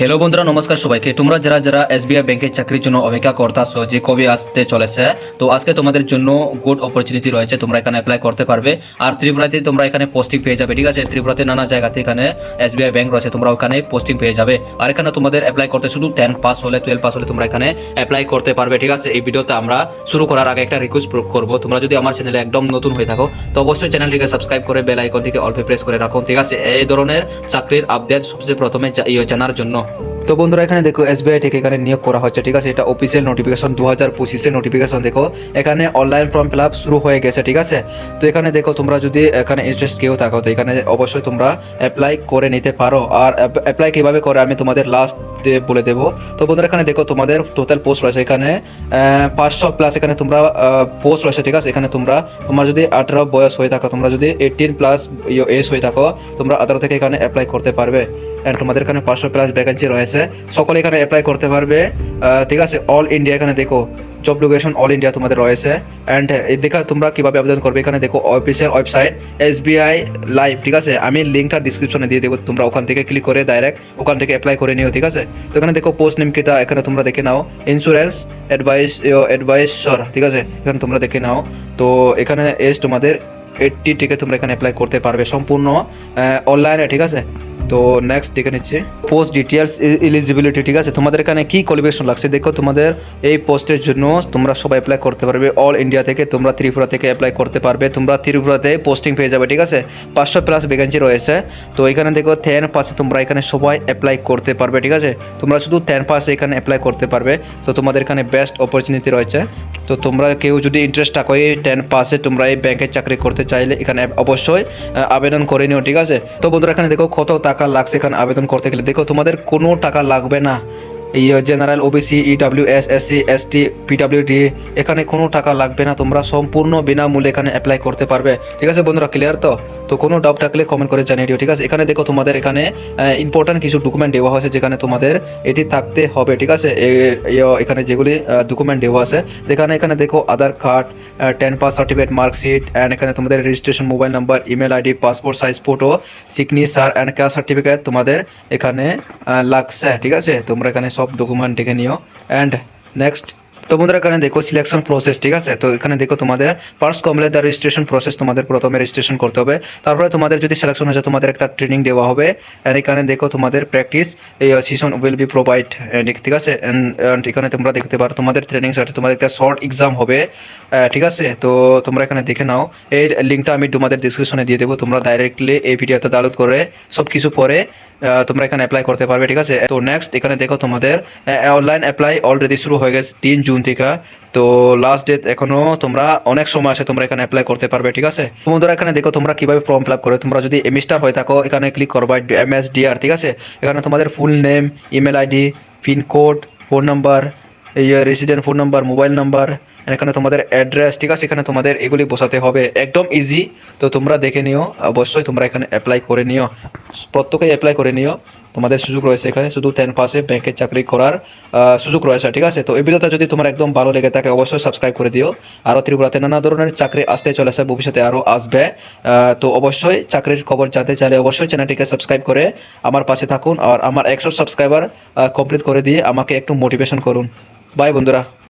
Hello বন্ধুরা, নমস্কার সবাইকে। তোমরা যারা যারা এস এসবিআই ব্যাংকের চাকরির জন্য অপেক্ষা করতেছো, যে কবে আসতে চলেছে, তো আজকে তোমাদের জন্য গুড অপরচুনিটি রয়েছে, তোমরা এখানে অ্যাপ্লাই করতে পারবে। আর ত্রিপুরাতে তোমরা এখানে পোস্টিং পেয়ে যাবে, ঠিক আছে? ত্রিপুরাতে নানা জায়গাতে এখানে এসবিআই ব্যাংক রয়েছে, তোমরা ওখানে পোস্টিং পেয়ে যাবে। আর এখানে তোমাদের অ্যাপ্লাই করতে শুধু টেন পাস হলে টুয়েলভ পাস হলে তোমরা এখানে অ্যাপ্লাই করতে পারবে, ঠিক আছে? এই ভিডিওতে আমরা শুরু করার আগে একটা রিকোয়েস্ট করব। তোমরা যদি আমার চ্যানেলে একদম নতুন হয়ে থাকো, তো অবশ্যই চ্যানেলটিকে সাবস্ক্রাইব করে বেল আইকনটিকে অল্পে প্রেস করে রাখুন ঠিক আছে? এই ধরনের চাকরির আপডেট সবচেয়ে প্রথমে ইয়ে জানার জন্য। তো বন্ধুরা, এখানে দেখো এসবিআই থেকে এখানে নিয়োগ করা হচ্ছে, ঠিক আছে? এটা অফিসিয়াল নোটিফিকেশন দু হাজার পঁচিশের নোটিফিকেশন দেখো। এখানে অনলাইন ফর্ম ফিল আপ শুরু হয়ে গেছে, ঠিক আছে? তো এখানে দেখো, তোমরা যদি এখানে ইন্টারেস্ট কেউ থাকো, তো এখানে অবশ্যই তোমরা অ্যাপ্লাই করে নিতে পারো। আর অ্যাপ্লাই কীভাবে করে, আমি তোমাদের লাস্ট বলে দেবো। তো বন্ধুরা, এখানে দেখো, তোমাদের টোটাল পোস্ট রয়েছে। এখানে পাঁচশো প্লাস এখানে তোমরা পোস্ট রয়েছে, ঠিক আছে? এখানে তোমরা, তোমার যদি আঠারো বয়স হয়ে থাকো, তোমরা যদি এইটিন প্লাস এজ হয়ে থাকো, তোমরা আঠারো থেকে এখানে অ্যাপ্লাই করতে পারবে। অ্যান্ড তোমাদের এখানে পাঁচশো প্লাস ভ্যাকেন্সি রয়েছে। সকলে এখানে অ্যাপ্লাই করতে পারবে। ঠিক আছে? অল ইন্ডিয়া এখানে দেখো জব লোকেশন অল ইন্ডিয়া তোমাদের রয়েছে। অ্যান্ড দেখা তোমরা কীভাবে আবেদন করবে এখানে দেখো official website SBI live ঠিক আছে? আমি লিঙ্কটা ডিসক্রিপশনে দিয়ে দেবো, তোমরা ওখান থেকে ক্লিক করে ডাইরেক্ট ওখান থেকে অ্যাপ্লাই করে নিও, ঠিক আছে? তো এখানে দেখো পোস্ট নেম কিটা, এখানে তোমরা দেখে নাও। ইন্স্যুরেন্স অ্যাডভাইস অ্যাডভাইসর ঠিক আছে? এখানে তোমরা দেখে নাও। তো এখানে এজ তোমাদের এইটটি থেকে তোমরা এখানে অ্যাপ্লাই করতে পারবে সম্পূর্ণ। অনলাইনে ঠিক আছে? তো নেক্সট দেখে নিচ্ছে। পোস্ট ডিটেলস এলিজিবিলিটি ঠিক আছে? তোমাদের এখানে কি কোয়ালিফিকেশন লাগছে দেখো তোমাদের। এই পোস্টের জন্য তোমরা সবাই অ্যাপ্লাই করতে পারবে। অল ইন্ডিয়া থেকে তোমরা ত্রিপুরা থেকে অ্যাপ্লাই করতে পারবে। তোমরা ত্রিপুরাতে পোস্টিং পেয়ে যাবে, ঠিক আছে? পাঁচশো প্লাস ভ্যাকেন্সি রয়েছে। তো এখানে দেখো টেন পাসে তোমরা এখানে সবাই অ্যাপ্লাই করতে পারবে, ঠিক আছে? তোমরা শুধু টেন পাসে এখানে অ্যাপ্লাই করতে পারবে। তো তোমাদের এখানে বেস্ট অপরচুনিটি রয়েছে। তো তোমরা কেউ যদি ইন্টারেস্ট থাকো, এই টেন পাসে তোমরা এই ব্যাংকের চাকরি করতে চাইলে এখানে অবশ্যই আবেদন করে নিও, ঠিক আছে? তো বন্ধুরা, এখানে দেখো কত টাকা লাগছে এখানে আবেদন করতে গেলে। দেখো, তোমাদের কোনো টাকা লাগবে না। এই general OBC EWS SC S SC ST PWD এখানে কোনো টাকা লাগবে না। তোমরা সম্পূর্ণ বিনামূল্যে এখানে অ্যাপ্লাই করতে পারবে। ঠিক আছে বন্ধুরা ক্লিয়ার তো? তো কোনো ডাউট থাকলে কমেন্ট করে জানিয়ে দিও, ঠিক আছে? এখানে দেখো তোমাদের এখানে ইম্পর্টেন্ট কিছু ডকুমেন্ট দেওয়া হয়েছে যেখানে তোমাদের এটি থাকতে হবে, ঠিক আছে? এখানে যেগুলি ডকুমেন্ট দেওয়া আছে, যেখানে এখানে দেখো Aadhaar card ten pass certificate marksheet and এখানে তোমাদের registration mobile number email ID passport size photo signature and caste certificate তোমাদের এখানে লাগছে, ঠিক আছে? তোমরা এখানে সব ডকুমেন্ট দেখে নিও। অ্যান্ড নেক্সট তো বন্ধুরা এখানে দেখো সিলেকশন প্রসেস ঠিক আছে? তো এখানে দেখো তোমাদের ফার্স্ট কমলে দ্য রেজিস্ট্রেশন প্রসেস তোমাদের প্রথমে রেজিস্ট্রেশন করতে হবে। তারপরে তোমাদের যদি সিলেকশন হয়েছে, তোমাদের একটা ট্রেনিং দেওয়া হবে। অ্যান্ড এখানে দেখো তোমাদের প্র্যাকটিস এই সেশন উইল বি প্রোভাইড ঠিক আছে? অ্যান্ড এখানে তোমরা দেখতে পারো, তোমাদের ট্রেনিং সাথে তোমাদের একটা শর্ট এক্সাম হবে। ঠিক আছে, তো তোমরা এখানে দেখে নাও। এই লিঙ্কটা আমি তোমাদের ডিসক্রিপশনে দিয়ে দেবো, তোমরা ডাইরেক্টলি এই ভিডিওতে ডাউনলোড করে সব কিছু পরে তোমরা এখানে অ্যাপ্লাই করতে পারবে, ঠিক আছে? তো নেক্সট এখানে দেখো তোমাদের অনলাইন অ্যাপ্লাই অলরেডি শুরু হয়ে গেছে তিন জুন থেকে। তো লাস্ট ডেট এখনও তোমরা অনেক সময় আছে তোমরা এখানে অ্যাপ্লাই করতে পারবে, ঠিক আছে? তো বন্ধুরা, এখানে দেখো তোমরা কীভাবে ফর্ম ফিল আপ করে। তোমরা যদি এম এমিস্টার হয়ে থাকো, এখানে ক্লিক করবা এম এস ডিআর ঠিক আছে? এখানে তোমাদের full name email ID pincode phone number resident phone number mobile number এখানে তোমাদের অ্যাড্রেস ঠিক আছে? এখানে তোমাদের এগুলি বসাতে হবে। একদম ইজি তো তোমরা দেখে নিও। অবশ্যই তোমরা এখানে অ্যাপ্লাই করে নিও। প্রত্যেকেই অ্যাপ্লাই করে নিও। তোমাদের সুযোগ রয়েছে এখানে। শুধু টেন পাসে ব্যাংকের চাকরি করার সুযোগ রয়েছে, ঠিক আছে? তো এই ভিডিওটা যদি তোমার একদম ভালো লেগে থাকে, অবশ্যই সাবস্ক্রাইব করে দিও। আরও ত্রিপুরাতে নানা ধরনের চাকরি আসতে চলেছে, ভবিষ্যতে আরও আসবে। তো অবশ্যই চাকরির খবর জানতে চাইলে অবশ্যই চ্যানেলটিকে সাবস্ক্রাইব করে আমার পাশে থাকুন। আর আমার একশো সাবস্ক্রাইবার কমপ্লিট করে দিয়ে আমাকে একটু মোটিভেশন করুন। বাই বন্ধুরা।